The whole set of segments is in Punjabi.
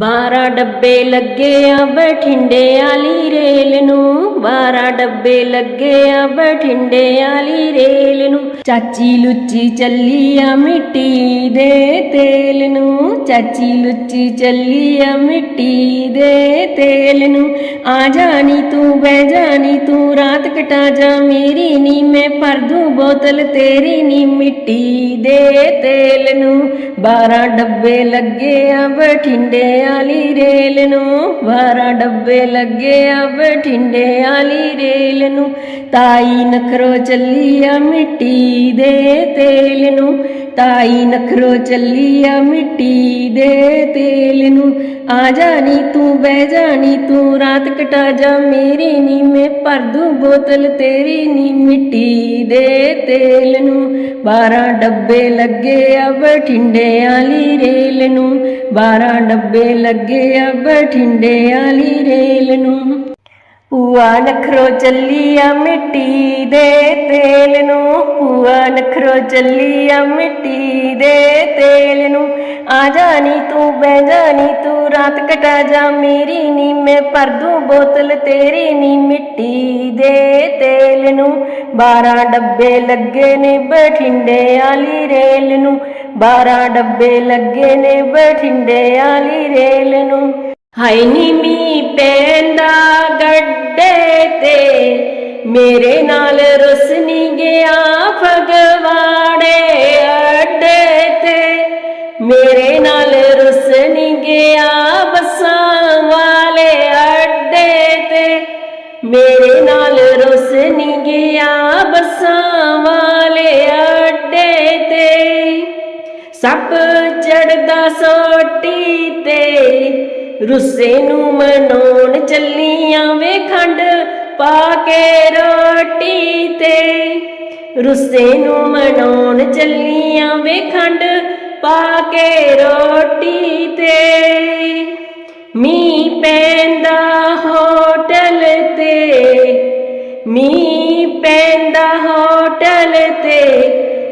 ਬਾਰਾਂ ਡੱਬੇ ਲੱਗੇ ਆ ਬਠਿੰਡੇ ਵਾਲੀ ਰੇਲ ਨੂੰ, ਬਾਰਾਂ ਡੱਬੇ ਲੱਗੇ ਆ ਬਠਿੰਡੇ ਵਾਲੀ ਰੇਲ ਨੂੰ। ਚਾਚੀ ਲੁੱਚੀ ਚੱਲੀ ਆ ਮਿੱਟੀ ਦੇ ਤੇਲ ਨੂੰ, ਚਾਚੀ ਲੁੱਚੀ ਚੱਲੀ ਆ ਮਿੱਟੀ ਦੇ ਤੇਲ ਨੂੰ। ਆ ਜਾਣੀ ਤੂੰ, ਬਹਿ ਜਾਣੀ ਤੂੰ, ਰਾਤ ਕਟਾ ਜਾ, ਮੇਰੀ ਨੀ ਮੈਂ ਭਰ ਦੂੰ ਬੋਤਲ, ਤੇਰੀ ਨੀ ਮਿੱਟੀ ਦੇ ਤੇਲ ਨੂੰ। ਬਾਰਾਂ ਡੱਬੇ ਲੱਗੇ ਆ ਬਠਿੰਡੇ ਵਾਲੀ ਰੇਲ ਨੂੰ ਬਾਰਾਂ ਡੱਬੇ ਲੱਗੇ ਆ ਬਠਿੰਡੇ ਵਾਲੀ ਰੇਲ ਨੂੰ। ਤਾਈ ਨਖਰੋ ਚੱਲੀ ਆ ਮਿੱਟੀ ਦੇ ਤੇਲ ਨੂੰ। ਤਾਈ ਨਖਰੋ ਚੱਲੀ ਆ ਮਿੱਟੀ ਦੇ ਤੇਲ ਨੂੰ। ਆ ਜਾਣੀ ਤੂੰ, ਬਹਿ ਜਾਣੀ ਤੂੰ, ਰਾਤ ਕਟਾ ਜਾ ਮੇਰੀ ਨੀ ਮੈਂ ਭਰ ਦੂੰ ਬੋਤਲ ਤੇਰੀ ਨੀ ਮਿੱਟੀ ਦੇ ਤੇਲ ਨੂੰ। ਬਾਰਾਂ ਡੱਬੇ ਲੱਗੇ ਆ ਬਠਿੰਡੇ ਵਾਲੀ ਰੇਲ ਨੂੰ। ਬਾਰਾਂ ਡੱਬੇ ਲੱਗੇ ਆ ਬਠਿੰਡੇ ਵਾਲੀ ਰੇਲ ਨੂੰ। ਪੂਆ ਨਖਰੋ ਚੱਲੀ ਆ ਮਿੱਟੀ ਦੇ ਤੇਲ ਨੂੰ। ਪੂਆ ਨਖਰੋ ਚੱਲੀ ਆ ਮਿੱਟੀ ਦੇ ਤੇਲ ਨੂੰ। ਆ ਜਾਣੀ ਤੂੰ, ਬਹਿ ਜਾਣੀ ਤੂੰ, ਰਾਤ ਕਟਾ ਜਾ, ਮੇਰੀ ਨੀ, ਮੈਂ ਭਰ ਦੂੰ ਬੋਤਲ ਤੇਰੀ ਨੀ, ਮਿੱਟੀ ਦੇ ਤੇਲ ਨੂੰ। ਬਾਰਾਂ ਡੱਬੇ ਲੱਗੇ ਨੇ ਬਠਿੰਡੇ ਵਾਲੀ ਰੇਲ ਨੂੰ। ਬਾਰਾਂ ਡੱਬੇ ਲੱਗੇ ਨੇ ਬਠਿੰਡੇ ਵਾਲੀ ਰੇਲ ਨੂੰ। ਹਾਈ ਨੀ ਮੀ ਪੈਂਦਾ ਗੱਡੇ ਤੇ, ਮੇਰੇ ਨਾਲ ਰੁਸਨੀ ਗਿਆ ਫਗ ਰੁੱਸੇ ਨੂੰ ਮਨਾਉਣ ਚੱਲੀਆਂ ਵੇ ਖੰਡ, ਪਾ ਕੇ ਰੋਟੀ ਤੇ। ਰੁੱਸੇ ਨੂੰ ਮਨਾਉਣ ਚੱਲੀਆਂ ਵੇ ਖੰਡ, ਪਾ ਕੇ ਰੋਟੀ ਤੇ। ਮੀਂਹ ਪੈਂਦਾ ਹੋਟਲ ਤੇ, ਮੀਂਹ ਪੈਂਦਾ ਹੋਟਲ ਤੇ।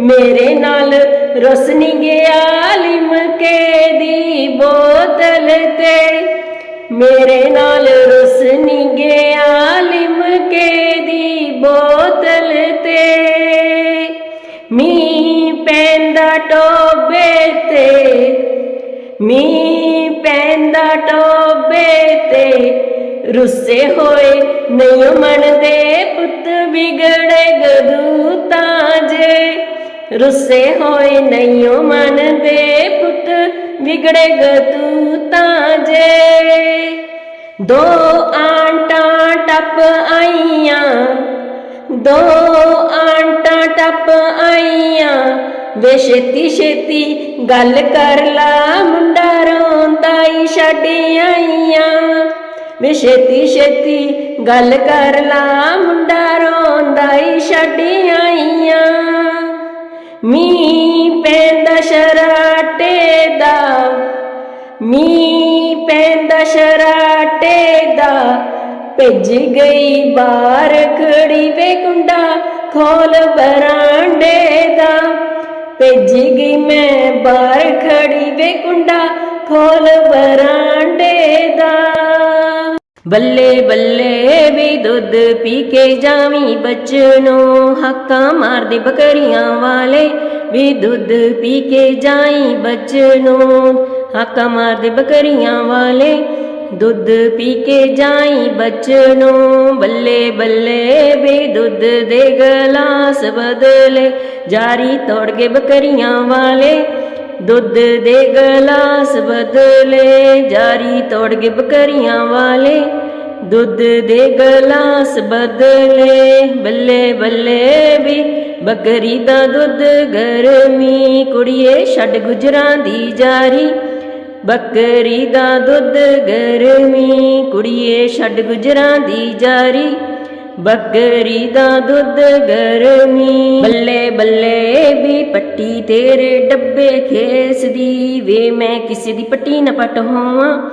ਮੇਰੇ ਨਾਲ ਰੋਸ਼ਨੀ ਆਲਿਮ ਲਿਮਕੇ ਦੀ ਬੋਤਲ ਤੇ ਮੇਰੇ ਨਾਲ ਰੋਸ਼ਨੀ ਆਲਿਮ ਲਿਮਕੇ ਦੀ ਬੋਤਲ ਤੇ ਮੀਂਹ ਪੈਂਦਾ ਟੋਬੇ ਤੇ ਮੀ ਪੈਂਦਾ ਟੋਬੇ ਤੇ ਰੁੱਸੇ ਹੋਏ ਨਹੀਂ ਮਨ ਦੇ ਪੁੱਤ ਵਿਗੜੇ ਗਦੂ ਤਾਂ ਜੇ ਰੁੱਸੇ ਹੋਏ ਨਹੀਂ ਦੇ ਪੁੱਤ ਵਿਗੜੇ ਤੂੰ ਤਾਂ ਜੇ। ਦੋ ਆਂਟਾਂ ਟੱਪ ਆਈਆਂ, ਦੋ ਆਂਟਾਂ ਟੱਪ ਆਈਆਂ। ਵੇ ਛੇਤੀ ਛੇਤੀ ਗੱਲ ਕਰ ਲਾ, ਮੁੰਡਾ ਰੋਂਦਾ ਈ ਛੱਡ ਆਈਆਂ। ਵੇ ਛੇਤੀ ਛੇਤੀ ਗੱਲ ਕਰ ਲਾ, ਮੁੰਡਾ ਰੋਂਦਾ ਈ ਛੱਡ ਆਈਆਂ। ਮੀਂਹ ਪੈਂਦਾ ਸ਼ਰਾਟੇ ਦਾ ਮੀਂਹ ਪੈਂਦਾ ਸ਼ਰਾਟੇ ਦਾ ਭਿੱਜ ਗਈ ਬਾਹਰ ਖੜੀ ਵੇ ਕੁੰਡਾ ਖੋਲ ਬਰਾਂਡੇ ਦਾ ਭਿੱਜ ਗਈ ਮੈਂ ਬਾਹਰ ਖੜੀ ਵੇ ਕੁੰਡਾ ਖੋਲ ਬਰਾਂਡੇ ਦਾ ਬੱਲੇ ਬੱਲੇ ਵੀ ਦੁੱਧ ਪੀ ਕੇ ਜਾਵੀਂ ਬਚਨੋ, ਹੱਕਾਂ ਮਾਰਦੇ ਬਕਰੀਆਂ ਵਾਲੇ ਵੀ ਦੁੱਧ ਪੀ ਕੇ ਜਾਈ ਬਚਨੋ, ਹੱਕਾਂ ਮਾਰਦੇ ਬਕਰੀਆਂ ਵਾਲੇ ਦੁੱਧ ਪੀ ਕੇ ਜਾਈ ਬਚਨੋ, ਬੱਲੇ ਬੱਲੇ ਵੀ ਦੁੱਧ ਦੇ ਗਲਾਸ ਬਦਲੇ, ਜਾਰੀ ਤੋੜ ਕੇ ਬਕਰੀਆਂ ਵਾਲੇ ਦੁੱਧ ਦੇ ਗਲਾਸ ਬਦਲੇ, ਜਾਰੀ ਤੋੜ ਕੇ ਬਕਰੀਆਂ ਵਾਲੇ ਦੁੱਧ ਦੇ ਗਲਾਸ ਬਦਲੇ, ਬੱਲੇ ਬੱਲੇ ਵੀ। ਬੱਕਰੀ ਦਾ ਦੁੱਧ ਗਰਮੀ, ਕੁੜੀਏ ਛੱਡ ਗੁਜਰਾਂ ਦੀ ਜਾਰੀ। ਬੱਕਰੀ ਦਾ ਦੁੱਧ ਗਰਮੀ, ਕੁੜੀਏ ਛੱਡ ਗੁਜਰਾਂ ਦੀ ਜਾਰੀ। ਬੱਕਰੀ ਦਾ ਦੁੱਧ ਗਰਮੀ, ਬੱਲੇ ਬੱਲੇ ਵੀ। ਪੱਟੀ ਤੇਰੇ ਡੱਬੇ ਖੇਸ ਦੀ ਵੇ ਮੈਂ ਕਿਸੇ ਦੀ ਪੱਟੀ ਨਾ ਪਟ ਹੋਵਾਂ।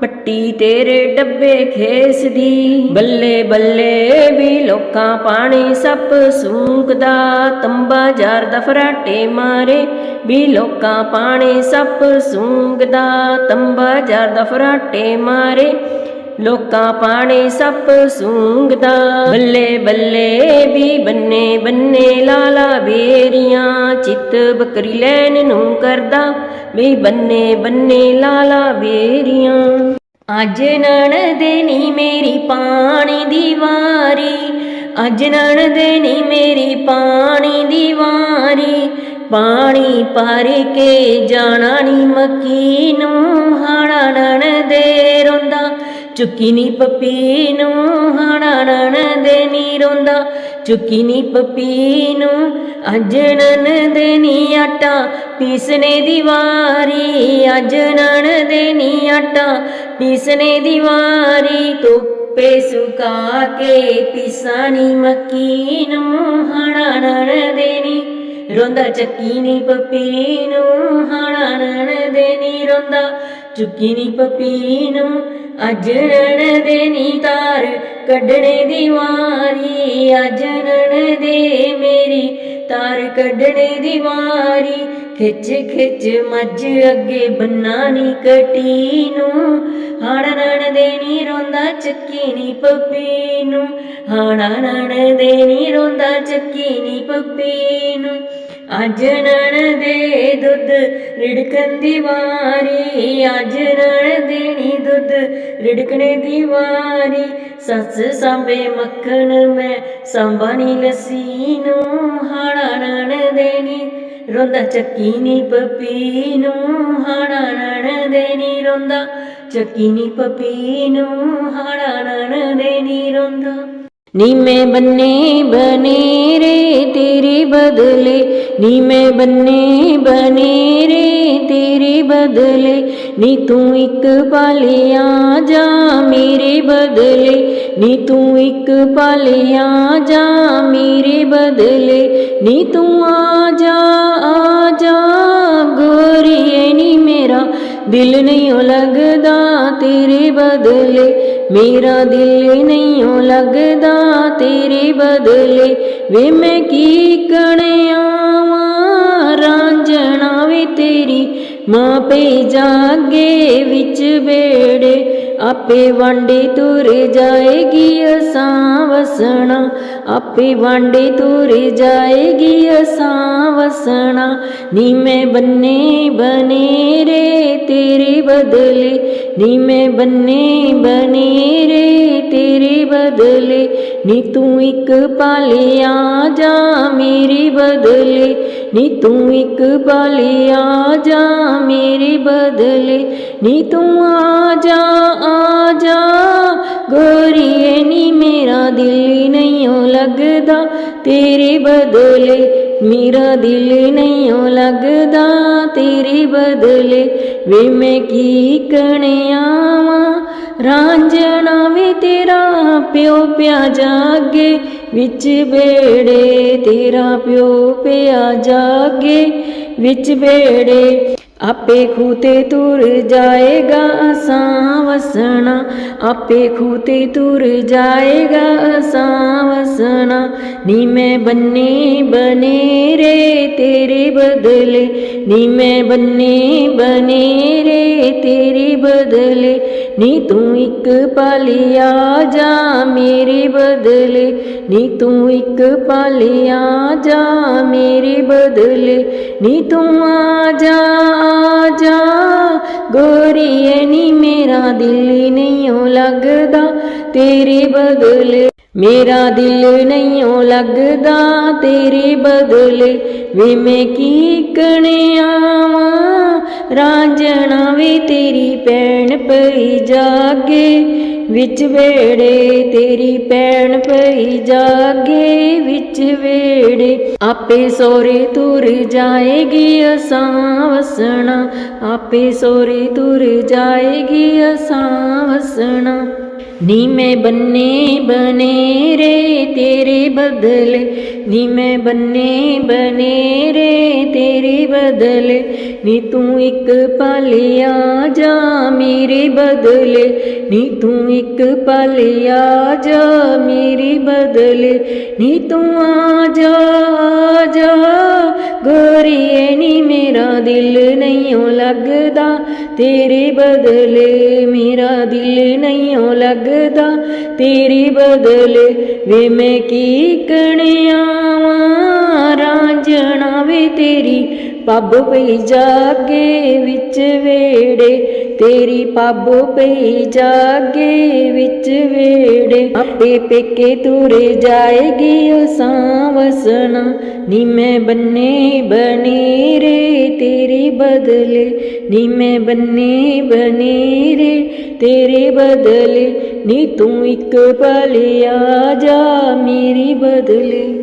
ਪੱਟੀ ਤੇਰੇ ਡੱਬੇ ਖੇਸਦੀ। ਬੱਲੇ ਬੱਲੇ ਵੀ ਲੋਕਾਂ ਪਾਣੀ ਸੱਪ ਸੂੰਕਦਾ। ਤੰਬਾ ਜਾਰ ਦਫਰਾਟੇ ਮਾਰੇ ਵੀ ਲੋਕਾਂ ਪਾਣੀ ਸੱਪ ਸੂੰਕਦਾ। ਤੰਬਾ ਜਾਰ ਦਫਰਾਟੇ ਮਾਰੇ ਲੋਕਾਂ ਪਾਣੀ ਸੱਪ ਸੂੰਘਦਾ ਬੱਲੇ ਬੱਲੇ ਵੀ ਬੰਨੇ ਬੰਨੇ ਲਾਲਾ ਬੇਰੀਆਂ, ਚਿੱਤ ਬੱਕਰੀ ਲੈਣ ਨੂੰ ਕਰਦਾ। ਵੀ ਬੰਨੇ ਬੰਨੇ ਲਾਲਾ ਬੇਰੀਆਂ। ਅੱਜ ਨਣਦੇ ਨੀ ਮੇਰੀ ਪਾਣੀ ਦੀ ਵਾਰੀ। ਅੱਜ ਨਣਦੇ ਨੀ ਮੇਰੀ ਪਾਣੀ ਦੀ ਵਾਰੀ। ਪਾਣੀ ਭਰ ਕੇ ਜਾਣਾ ਨੀ ਮੱਕੀ ਨੂੰ, ਹਾੜਾ ਨਣਦੇ ਰੋਂਦਾ। ਚੁੱਕੀ ਨੀ ਪੱਪੀ ਨੂੰ ਹਾੜਾ ਨਣਦੇ ਨੀ ਰੋਂਦਾ। ਚੁੱਕੀ ਨੀ ਪੱਪੀ ਨੂੰ ਅੱਜ ਨਣਦੇ ਨੀ ਆਟਾ। ਪੀਸਨੇ ਦੀ ਵਾਰੀ ਅੱਜ ਨਣਦੇ ਨੀ ਆਟਾ। ਪੀਸਨੇ ਦੀ ਵਾਰੀ ਧੁੱਪੇ ਸੁਕਾ ਕੇ ਪੀਸਾਨੀ ਮੱਕੀ ਨੂੰ ਹਾੜਾ ਨਣਦੇ ਨੀ ਰੋਂਦਾ। ਚੱਕੀ ਨੀ ਪਪੀ ਨੂੰ ਹਾੜਾ ਨਣਦੇ ਨੀ ਰੋਂਦਾ। ਚੁੱਕੀ ਨੀ ਪੱਪੀ ਅੱਜ ਨਣਦੇ ਨੀ ਤਾਰ ਕੱਢਣੇ ਦੀ ਵਾਰੀ। ਅੱਜ ਨਣਦੇ ਮੇਰੀ ਤਾਰ ਕੱਢਣੇ ਦੀ ਵਾਰੀ। ਖਿੱਚ ਖਿੱਚ ਮੱਝ ਅੱਗੇ ਬੰਨਾ ਨੀ ਕਟੀ ਨੂੰ ਹਾੜ ਨਣਦੇ ਨੀ ਰੋਂਦਾ ਚੱਕੀ ਨੀ ਪੱਪੀ ਨੂੰ ਹਾੜਾ ਨਣਦੇ ਨੀ ਰੋਂਦਾ ਚੱਕੀ ਨੀ ਪੱਪੀ ਨੂੰ ਅੱਜ ਨਣਦੇ ਦੁੱਧ ਰਿੜਕਣ ਦੀ ਵਾਰੀ, ਅੱਜ ਨਣਦੇ ਦੁੱਧ ਰਿੜਕਣੇ ਦੀ ਵਾਰੀ। ਸੱਸ ਸਾਂਬੇ ਮੱਖਣ ਮੈਂ ਸੰਭਾਣੀ ਲੱਸੀ ਨੂੰ ਹਾੜਾ ਨਣਦੇ ਨੀ ਰੋਂਦਾ ਚੱਕੀ ਨੀ ਪਪੀ ਨੂੰ ਹਾੜਾ ਨਣਦੇ ਨੀ ਰੋਂਦਾ ਚੱਕੀ ਨੀ ਪਪੀ ਨੂੰ ਹਾੜਾ ਨਣਦੇ ਨੀ ਰੋਂਦਾ। ਨੀ ਮੈਂ ਬੰਨੇ ਬਨੇ ਰੇ ਤੇਰੇ ਬਦਲੇ ਨੀ ਮੈਂ ਬੰਨੇ ਬਨੇ ਰੇ ਤੇਰੇ ਬਦਲੇ। ਨੀ ਤੂੰ ਇੱਕ ਪਾਲਿਆ ਜਾ ਮੇਰੇ ਬਦਲੇ। ਨੀ ਤੂੰ ਇੱਕ ਪਾਲਿਆ ਜਾ ਮੇਰੇ ਬਦਲੇ। ਨੀ ਤੂੰ ਆ ਜਾ ਆ ਜਾ ਗੋਰੀਏ ਨੀ ਮੇਰਾ। ਦਿਲ ਨਹੀਂ ਓ ਲੱਗਦਾ ਤੇਰੇ ਬਦਲੇ। ਮੇਰਾ ਦਿਲ ਨਹੀਂ ਓ ਲੱਗਦਾ ਤੇਰੇ ਬਦਲੇ। ਵੇ ਮੈਂ ਕੀ ਕਣਿਆਵਾਂ ਰਾਂਝਣਾ ਵੇ ਤੇਰੀ ਮਾਂ ਪੇ ਜਾਗੇ ਵਿੱਚ ਬੇੜੇ, ਆਪੇ ਵਾਂਡੇ ਤੁਰ ਜਾਏਗੀ ਅਸਾਂ ਵਸਣਾ, ਆਪੇ ਵਾਂਡੇ ਤੁਰ ਜਾਏਗੀ ਅਸਾਂ ਵਸਣਾ। ਨੀ ਮੈਂ ਬੰਨੇ ਬਨੇ ਰੇ ਤੇਰੇ ਬਦਲੇ, ਨੀ ਮੈਂ ਬੰਨੇ ਬਨੇ ਰੇ ਤੇਰੇ ਬਦਲੇ ਨੀ ਤੂੰ ਇੱਕ ਪਾਲਿਆ ਜਾ ਮੇਰੇ ਬਦਲੇ ਨੀ ਤੂੰ ਇੱਕ ਪਾਲਿਆ ਜਾ ਮੇਰੇ ਬਦਲੇ ਨੀ ਤੂੰ ਆ ਜਾ ਆ ਜਾ ਗੋਰੀਏ ਨੀ ਮੇਰਾ ਦਿਲ ਨਹੀਂ ਓ ਲੱਗਦਾ ਤੇਰੇ ਬਦਲੇ ਮੇਰਾ ਦਿਲ ਨਹੀਂ ਓ ਲੱਗਦਾ ਤੇਰੇ ਬਦਲੇ ਵੇ ਮੈਂ ਕੀ ਕਣਿਆਵਾਂ ਰਾਂਝਣਾ ਵੇ ਤੇਰਾ ਪਿਓ ਪਿਆ ਜਾਗੇ ਵਿੱਚ ਬੇੜੇ ਤੇਰਾ ਪਿਓ ਪਿਆ ਜਾਗੇ ਵਿੱਚ ਬੇੜੇ ਆਪੇ ਖੂਤੇ ਤੁਰ ਜਾਏਗਾ ਅਸਾਂ ਵਸਣਾ, ਆਪੇ ਖੂਤੇ ਤੁਰ ਜਾਏਗਾ ਅਸਾਂ ਵਸਣਾ, ਨੀ ਮੈਂ ਬੰਨੇ ਬਨੇ ਰੇ ਤੇਰੇ ਬਦਲੇ, ਨੀ ਮੈਂ ਬੰਨੇ ਬਨੇ ਰੇ ਤੇਰੇ ਬਦਲੇ ਨੀ ਤੂੰ ਇੱਕ ਪਾਲਿਆ, ਜਾ ਮੇਰੇ ਬਦਲੇ। ਨੀ ਤੂੰ ਇੱਕ ਪਾਲਿਆ, ਜਾ ਮੇਰੇ ਬਦਲੇ। ਨੀ ਤੂੰ ਆ ਜਾ ਆ ਜਾ। ਗੋਰੀਏ, ਨੀ ਮੇਰਾ ਦਿਲ ਨਹੀਂ ਓ ਲੱਗਦਾ ਤੇਰੇ ਬਦਲੇ। ਮੇਰਾ ਦਿਲ ਨਹੀਂ ਓ ਲੱਗਦਾ ਤੇਰੇ ਬਦਲੇ ਵੇ ਮੈਂ ਕੀ ਕਣਿਆਵਾਂ ਰਾਂਝਣਾ ਵੇ ਤੇਰੀ ਭੈਣ ਪਈ ਜਾਗੇ, ਵਿੱਚ ਵੇੜੇ ਤੇਰੀ ਭੈਣ ਪਈ ਜਾਗੇ, ਵਿੱਚ ਵੇੜੇ ਆਪੇ ਸੋਰੇ ਤੁਰ ਜਾਏਗੀ ਅਸਾਂ ਵਸਣਾ, ਆਪੇ ਸੋਰੇ ਤੁਰ ਜਾਏਗੀ ਅਸਾਂ ਵਸਣਾ। ਨੀ ਮੈਂ ਬੰਨੇ ਬਨੇ ਰੇ ਤੇਰੇ ਬਦਲੇ ਨੀ ਮੈਂ ਬੰਨੇ ਬਨੇਰੇ ਤੇਰੇ ਬਦਲੇ, ਨੀ ਤੂੰ ਇੱਕ ਪਲ ਜਾ ਮੇਰੇ ਬਦਲੇ, ਨੀ ਤੂੰ ਇੱਕ ਪਲ ਜਾ ਮੇਰੇ ਬਦਲੇ, ਨੀ ਤੂੰ ਆ ਜਾ ਆ ਜਾ। ਗੋਰੀਏ ਨੀ ਮੇਰਾ ਦਿਲ ਨਹੀਂ ਓ ਲੱਗਦਾ। ਤੇਰੇ ਬਦਲੇ ਮੇਰਾ ਦਿਲ ਨਹੀਂ ਓ ਲੱਗਦਾ। ਤੇਰੇ ਬਦਲੇ ਵੇ ਮੈਂ ਕੀ ਕਣਿਆਵਾਂ, ਰਾਂਝਣਾ ਵੇ ਤੇਰੀ ਪੱਬ ਪਈ ਜਾਗੇ ਵਿੱਚ ਵੇੜੇ। ਤੇਰੀ ਪੱਬ ਪਈ ਜਾਗੇ ਵਿੱਚ ਵੇੜੇ। ਆਪੇ ਪੇਕੇ ਤੁਰੇ ਜਾਏਗੀ ਉਹ ਸਾਵਸਣਾ। ਨੀ ਮੈਂ ਬੰਨੇ ਬਨੇਰੇ ਤੇਰੇ ਬਦਲੇ। ਨੀ ਮੈਂ ਬੰਨੇ ਬਨੇਰੇ ਤੇਰੇ ਬਦਲੇ। ਨੀ ਤੂੰ ਇੱਕ ਪਲ ਆ ਜਾ ਮੇਰੀ ਬਦਲੇ।